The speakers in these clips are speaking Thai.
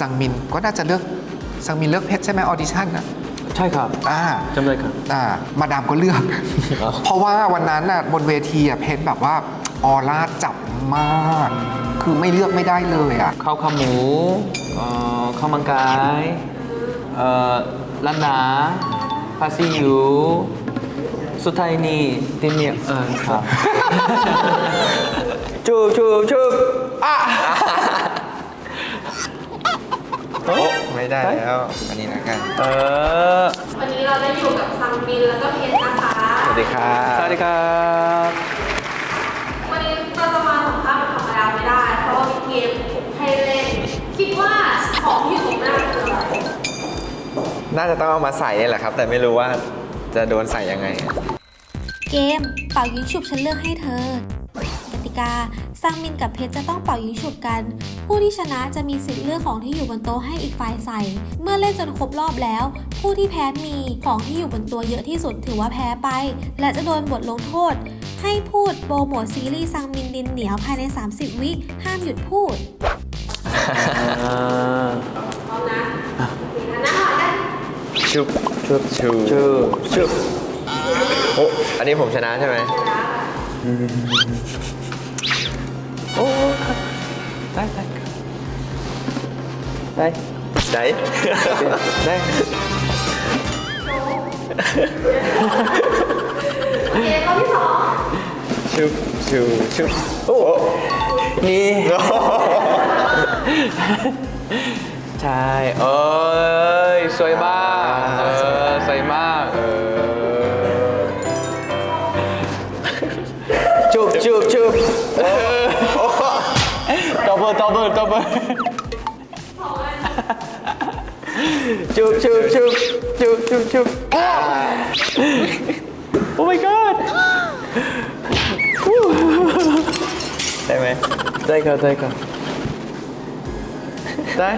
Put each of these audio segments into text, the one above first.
ซังมินก็น่าจะเลือกซังมินเลือกเพชรใช่ไหมออดิชั่นอะใช่ครับอ่าจำได้ครับอ่ามาดามก็เลือกอ๋อเพราะว่าวันนั้นน่ะบนเวทีอะเพชรแบบว่าออร่าจับมาก คือไม่เลือกไม่ได้เลยอะข้าวขาหมูเอ่อข้าวมันไก่เอ่อล้านนาภาซีอิ๊วสุดท้ายนี่ตินเนี่ยเออครับจูบจูบจูบอะ โอ้ไม่ได้แล้ว อันนี้นะกันเออ วันนี้เราได้อยู่กับซังมินแล้วก็เพชรนะคะ สวัสดีครัสบวัสดีครับ วันนี้เราจะมาสัมภาษณ์ธรรมดาไม่ได้ เพราะว่ามีเกมให้เล่น คิดว่าของที่อยู่ตรงหน้าคืออะไรน่าจะต้องเอามาใส่นี่แหละครับ แต่ไม่รู้ว่าจะโดนใส่ยังไง เกมเป่ายิงฉุบฉันเลือกให้เธอ กติกา ซังมินกับเพชรจะต้องเป่ายิงฉุบกัน ผู้ที่ชนะจะมีสิทธิ์เลือกของที่อยู่บนโต๊ะให้อีกฝ่ายใส่ เมื่อเล่นจนครบรอบแล้ว ผู้ที่แพ้มีของที่อยู่บนตัวเยอะที่สุดถือว่าแพ้ไป และจะโดนบทลงโทษ ให้พูดโปรโมทซีรีส์ซังมินดินเหนียวภายใน 30 วิห้ามหยุดพูดอ่าพร้อมนะโอเคนะนั่งหน่อยกันชุบชุบชูจูบจูบโอ้อันนี้ผมชนะใช่ไหมโอ้ครับ ได้ได้ครับได้ไหนได้เกมข้อที่สองชุบชูชุบโอ้นี่ใช่เอ้ยสวยมากเออสวยมากเออจุบจุบจุบเออดั บเบิลดับเบิลดับเบิลจุบจุบจุบจุบจุบจุบโอ้ my god ได้ไหมได้ครับได้ครับได้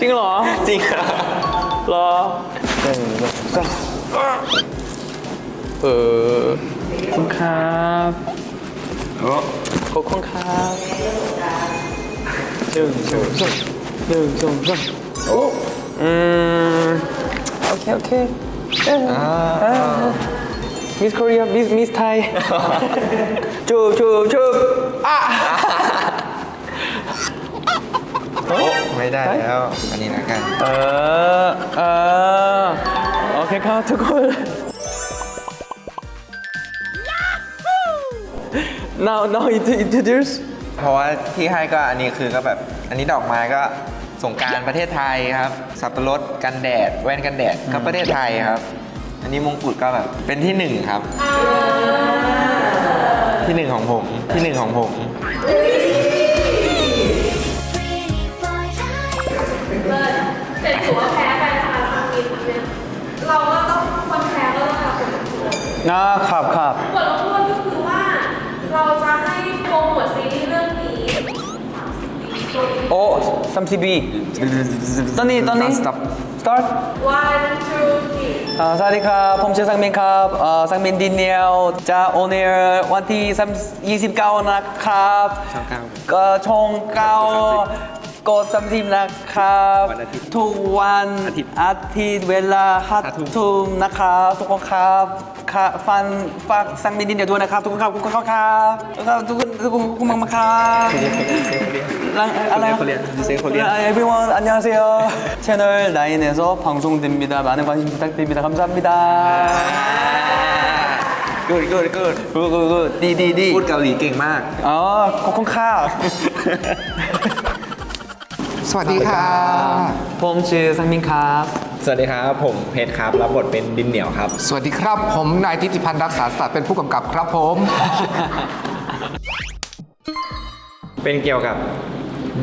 จริงเหรอ จริงอะเหรอหนึ่งสองสามเออขอบคุณครับโอ้ ขอบคุณครับหนึ่งสองสามหนึ่งสองสามโอ้อืมโอเคโอเคเอออ่ามิสโคเรีมิสมิสไทยจูบจูบจูบอะโอ้ไม่ได้แล้ว อันนี้นะกัน เออ เออ โอเคครับทุกคน now now int- introduce เพราะว่าที่ให้ก็อันนี้คือก็แบบอันนี้ดอกไม้ก็สงกรารประเทศไทยครับ สับปะรดกันแดด แว่นกันแดดก็ประเทศไทยครับ อันนี้มงกุฎก็แบบเป็นที่หนึ่งครับ ที่หนึ่งของผมที่หนึ่งของผมเลิศแต่ถือว่าแพ้ไปนะคะซังมินเนี่ยเราก็ต้องคนแพ้ก็ต้องรับผลลงโทษนะครับครับ 30ตอนนี้ตอนนี้ start start one two three สวัสดีครับผมชื่อสังเมนครับเอ่อสังเมนดินเนียวจะโอนเนอร์วันที่29 นะครับช่องเก้าก็ชงเก้ากดสัมทีมนะครับทุกวันอาทิตย์เวลาห้าทุ่มนะครับทุกคนครับฟันฝากสังเมนดินเดียวด้วยนะครับ ทุกคนครับทุกคนครับทุกคนทุกคนทุกคนมาครับ 랑 알라 코리아 인생 코리아 everyone 안녕하세요 채널나에서 방송됩니다 많은 관심 부탁드립니다 감사합니다 กูดกูดกูดกูกูกูดีดีดีพูดเกาหลีเก่งมาก อ๋อขอบคุณค่ะ สวัสดีค่ะ ผมชื่อซังมินครับ สวัสดีครับ ผมเพชรครับ รับบทเป็นดินเหนียวครับ สวัสดีครับ ผมนายทิติพันธ์รักษาศาสตร์เป็นผู้กำกับครับผม เป็นเกี่ยวกับ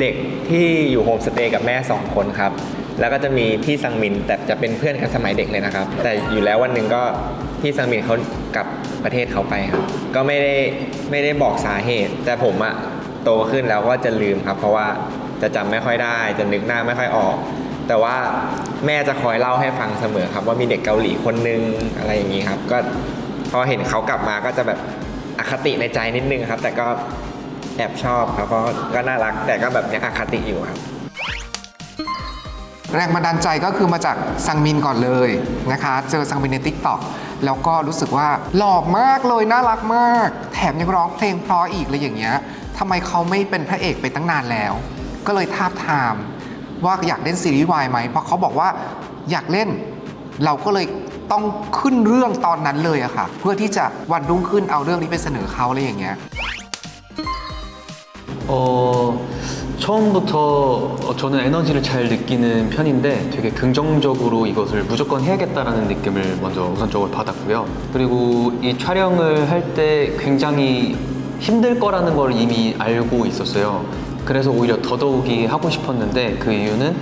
เด็กที่อยู่โฮมสเตย์กับแม่สองคนครับ แล้วก็จะมีพี่ซังมินแต่จะเป็นเพื่อนกันสมัยเด็กเลยนะครับ แต่อยู่แล้ววันหนึ่งก็พี่ซังมินเขากลับประเทศเขาไปครับ ก็ไม่ได้ไม่ได้บอกสาเหตุ แต่ผมอะโตขึ้นแล้วก็จะลืมครับ เพราะว่าจะจำไม่ค่อยได้ จะนึกหน้าไม่ค่อยออก แต่ว่าแม่จะคอยเล่าให้ฟังเสมอครับ ว่ามีเด็กเกาหลีคนนึงอะไรอย่างนี้ครับ ก็พอเห็นเขากลับมาก็จะแบบอคติในใจนิดนึงครับ แต่ก็ แอบชอบครับเพราะก็น่ารักแต่ก็แบบยังอคติอยู่ครับ แรงบันดาลใจก็คือมาจากซังมินก่อนเลยนะคะ เจอซังมินใน t ิ k t o k แล้วก็รู้สึกว่าหล่อมากเลยน่ารักมาก แถมยังร้องเพลงเพราะอีกเลยอย่างเงี้ยทำไมเขาไม่เป็นพระเอกไปตั้งนานแล้ว ก็เลยทาบทามว่าอยากเล่นซีรีส์วายไหมเพราะเขาบอกว่าอยากเล่น เราก็เลยต้องขึ้นเรื่องตอนนั้นเลยอะค่ะ เพื่อที่จะวันรุ่งขึ้นเอาเรื่องนี้ไปเสนอเขาอะไรอย่างเงี้ย 어, 처음부터 어, 저는 에너지를 잘 느끼는 편인데 되게 긍정적으로 이것을 무조건 해야겠다라는 느낌을 먼저 우선적으로 받았고요. 그리고 이 촬영을 할 때 굉장히 힘들 거라는 걸 이미 알고 있었어요. 그래서 오히려 더더욱이 하고 싶었는데 그 이유는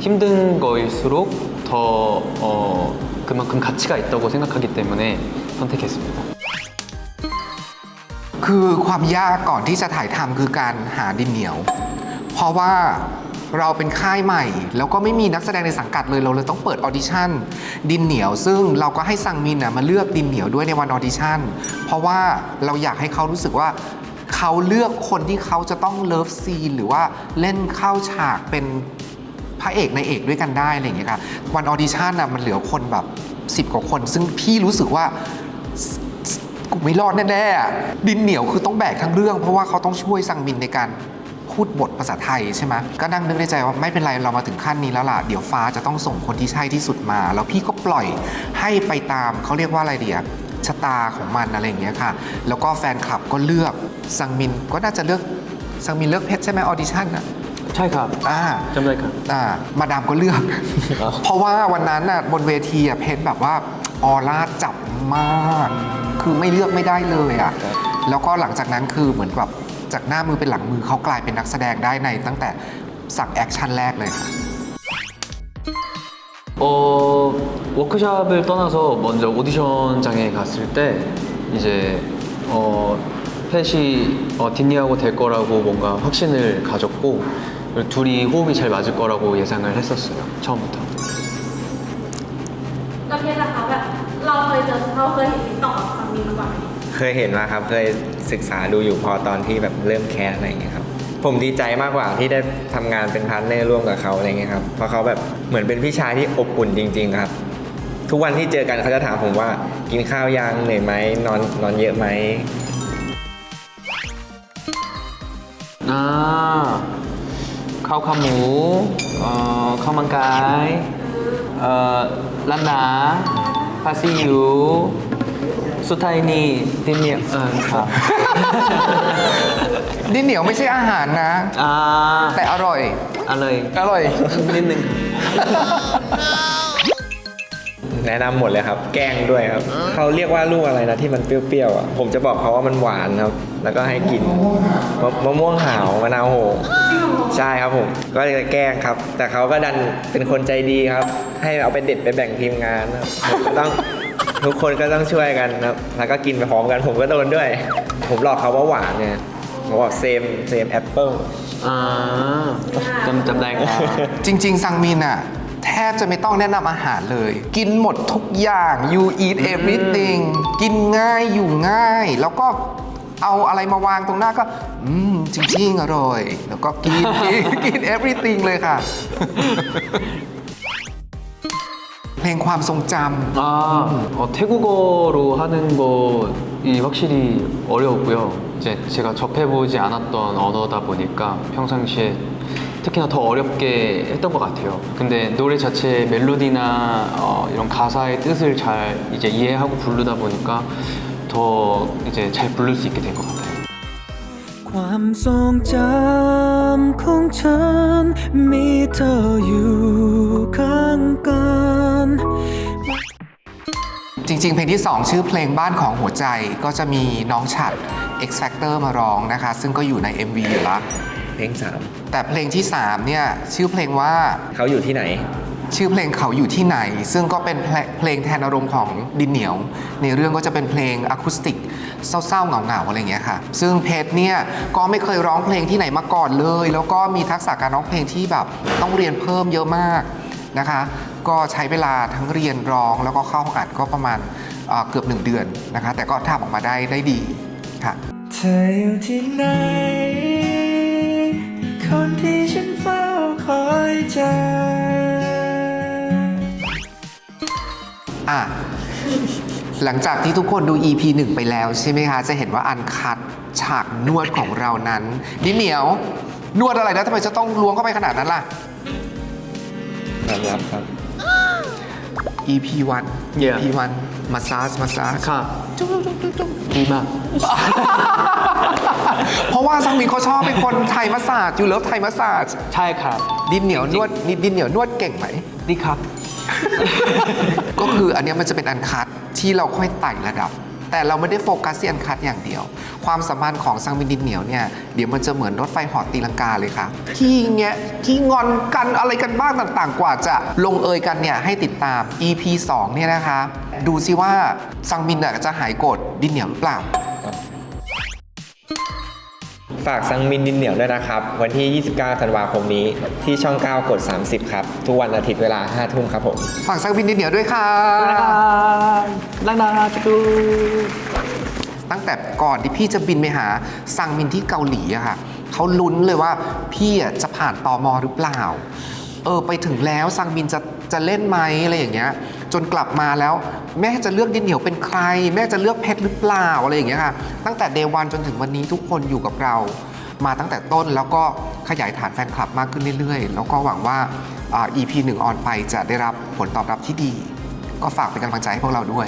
힘든 거일수록 더 어, 그만큼 가치가 있다고 생각하기 때문에 선택했습니다. คือความยากก่อนที่จะถ่ายทำคือการหาดินเหนียว เพราะว่าเราเป็นค่ายใหม่ แล้วก็ไม่มีนักแสดงในสังกัดเลยเราเลยต้องเปิดออดิชั่นดินเหนียว ซึ่งเราก็ให้ซังมินน่ะมาเลือกดินเหนียวด้วยในวันออดิชั่น เพราะว่าเราอยากให้เขารู้สึกว่าเขาเลือกคนที่เขาจะต้องเลิฟซีนหรือว่าเล่นเข้าฉากเป็นพระเอกในเอกด้วยกันได้อะไรอย่างเงี้ยค่ะวันออดิชั่นน่ะมันเหลือคนแบบ 10 กว่าคน ซึ่งพี่รู้สึกว่า ไม่รอดแน่ๆดินเหนียวคือต้องแบกทั้งเรื่อง เพราะว่าเขาต้องช่วยสังมินในการพูดบทภาษาไทยใช่ไหมก็นั่งนึกในใจว่าไม่เป็นไรเรามาถึงขั้นนี้แล้วล่ะ เดี๋ยวฟ้าจะต้องส่งคนที่ใช่ที่สุดมา แล้วพี่ก็ปล่อยให้ไปตามเขาเรียกว่าอะไรเดียชะตาของมันอะไรอย่างเงี้ยค่ะ แล้วก็แฟนคลับก็เลือกสังมินก็น่าจะเลือกสังมินเลือกเพชรใช่ไหมออดิชั่นอะใช่ครับอ่า จำได้ครับ อ่ามาดามก็เลือก เพราะว่าวันนั้นน่ะบนเวทีอะเพชรแบบว่า ออร่าจับมาก คือไม่เลือกไม่ได้เลยอ่ะ แล้วก็หลังจากนั้นคือเหมือนกับจากหน้ามือเป็นหลังมือเขากลายเป็นนักแสดงได้ในตั้งแต่สั่งแอคชั่นแรกเลยค่ะ 어, 워크샵을 떠나서 먼저 오디션장에 갔을 때 이제 어, 펫이 어, 딘니하고 될 거라고 뭔가 확신을 가졌고 그리고 둘이 호흡이 잘 맞을 거라고 예상을 했었어요 처음부터 แล้วเพชรล่ะคะแบบ บ เราเคยเจอเราเคยเห็นติ๊กต็อกสามีมาก่อนเคยเห็นมาครับ เคยศึกษาดูอยู่พอตอนที่แบบเริ่มแคสอะไรอย่างเงี้ยครับ ผมดีใจมากกว่าที่ได้ทำงานเป็นพาร์ทเนอร์ร่วมกับเขาอะไรเงี้ยครับ เพราะเขาแบบเหมือนเป็นพี่ชายที่อบอุ่นจริง ๆ ครับ ทุกวันที่เจอกันเขาจะถามผมว่ากินข้าวยังเหนื่อยไหมนอนนอนเยอะไหมอ่าข้าวขาหมูเอ่อข้าวมังกาเอ่อลันนา ภาษีอยู่สุดท้ายนี่ดินเหนียวเออครับ ดินเหนียวไม่ใช่อาหารนะแต่อร่อยอร่อยอร่อย นิดนึง แนะนำหมดเลยครับ แกล้งด้วยครับ เขาเรียกว่าลูกอะไรนะที่มันเปรี้ยวๆอะ ผมจะบอกเขาว่ามันหวานครับ แล้วก็ให้กินมะม่วงหาวมะนาวโหใช่ครับผม ก็จะแกล้งครับ แต่เขาก็ดันเป็นคนใจดีครับ ให้เอาไปเด็ดไปแบ่งทีมงานครับก็ต้องทุกคนก็ต้องช่วยกันนะครับ แล้วก็กินไปพร้อมกันผมก็โดนด้วย ผมหลอกเขาว่าหวานเนี่ยผมบอกเซมเซมแอปเปิ้ลอ่าจำจำได้ครับจริง ๆ ซังมินอะ แทบจะไม่ต้องแนะนำอาหารเลย กินหมดทุกอย่าง you eat everything กินง่ายอยู่ง่าย แล้วก็เอาอะไรมาวางตรงหน้าก็ อืม จริง ๆ อร่อย แล้วก็กิน กิน everything เลยค่ะ เพลงความทรงจ 아, 어, 태국어로 하는 것이 확실히 어려웠고요. 이제 제가 접해보지 않았던 언어다 보니까 평상시에 특히나 더 어렵게 했던 것 같아요. 근데 노래 자체 멜로디나 어, 이런 가사의 뜻을 잘 이제 이해하고 부르다 보니까 더 이제 잘 부를 수 있게 된 것 같아요. ความทรงจำของฉัน มีเธออยู่ข้างกันำจริงๆ เพลงที่ 2 ชื่อเพลงบ้านของหัวใจก็จะมีน้องฉัด X Factor มาร้องนะคะ ซึ่งก็อยู่ใน MV อยู่ละเพลงสามแต่เพลงที่ 3 เนี่ย ชื่อเพลงว่า เขาอยู่ที่ไหน ชื่อเพลงเขาอยู่ที่ไหน ซึ่งก็เป็นเพลงแทนอารมณ์ของดินเหนียว ในเรื่องก็จะเป็นเพลงอะคูสติกเศร้าๆเหงาๆอะไรอย่างเงี้ยค่ะ ซึ่งเพชรเนี่ยก็ไม่เคยร้องเพลงที่ไหนมาก่อนเลย แล้วก็มีทักษะการร้องเพลงที่แบบต้องเรียนเพิ่มเยอะมากนะคะ ก็ใช้เวลาทั้งเรียนร้องแล้วก็เข้าห้องอัดก็ประมาณเอ่อเกือบ1เดือนนะคะ แต่ก็ทำออกมาได้ได้ดีค่ะเธออยู่ที่ไหนคนที่ฉันเฝ้าคอยเจอ อะ หลังจากที่ทุกคนดู EP 1 ไปแล้วใช่ไหมคะ จะเห็นว่าอันคัดฉากนวดของเรานั้นดินเหนียวนวดอะไรนะทำไมจะต้องล้วงเข้าไปขนาดนั้นล่ะความลับครับ EP 1 Yeah. EP 1 massage massage ค่ะดีมาก เพราะว่าซังมินเขาชอบเป็นคนไทยมาสาจอยู่เลิฟไทยมาสาจใช่ครับ ดินเหนียวนวดนิดดินเหนียวนวดเก่งไหมดีครับ ก็คืออันเนี้ยมันจะเป็นอันคัดที่เราค่อยไต่ระดับ แต่เราไม่ได้โฟกัสที่อันคัดอย่างเดียว ความสัมพันธ์ของซังมินดินเหนียวเนี่ยเดี๋ยวมันจะเหมือนรถไฟหอตีลังกาเลยค่ะที่เงี้ยที่งอนกันอะไรกันบ้างต่างๆ กว่าจะลงเอยกันเนี่ยให้ติดตาม EP 2เนี่ยนะคะ ดูซิว่าซังมินน่ะจะหายโกรธดินเหนียวหรือเปล่า ฝากซังมินดินเหนียวด้วยนะครับ วันที่ 29 ธันวาคมนี้ที่ช่อง 9 กด 30 ครับ ทุกวันอาทิตย์เวลา 5 ทุ่มครับผม ฝากซังมินดินเหนียวด้วยค่ะลังนาจูตั้งแต่ก่อนที่พี่จะบินไปหาซังมินที่เกาหลีอะค่ะเขาลุ้นเลยว่าพี่จะผ่านตอมอหรือเปล่า เออไปถึงแล้วซังมินจะจะเล่นไหมอะไรอย่างเงี้ย จนกลับมาแล้วแม่จะเลือกดินเหนียวเป็นใคร แม่จะเลือกเพชรหรือเปล่าอะไรอย่างเงี้ยค่ะตั้งแต่เดวันจนถึงวันนี้ทุกคนอยู่กับเรา มาตั้งแต่ต้นแล้วก็ขยายฐานแฟนคลับมากขึ้นเรื่อยๆ แล้วก็หวังว่าอ่า EP 1ออนไปจะได้รับผลตอบรับที่ดี ก็ฝากเป็นกำลังใจให้พวกเราด้วย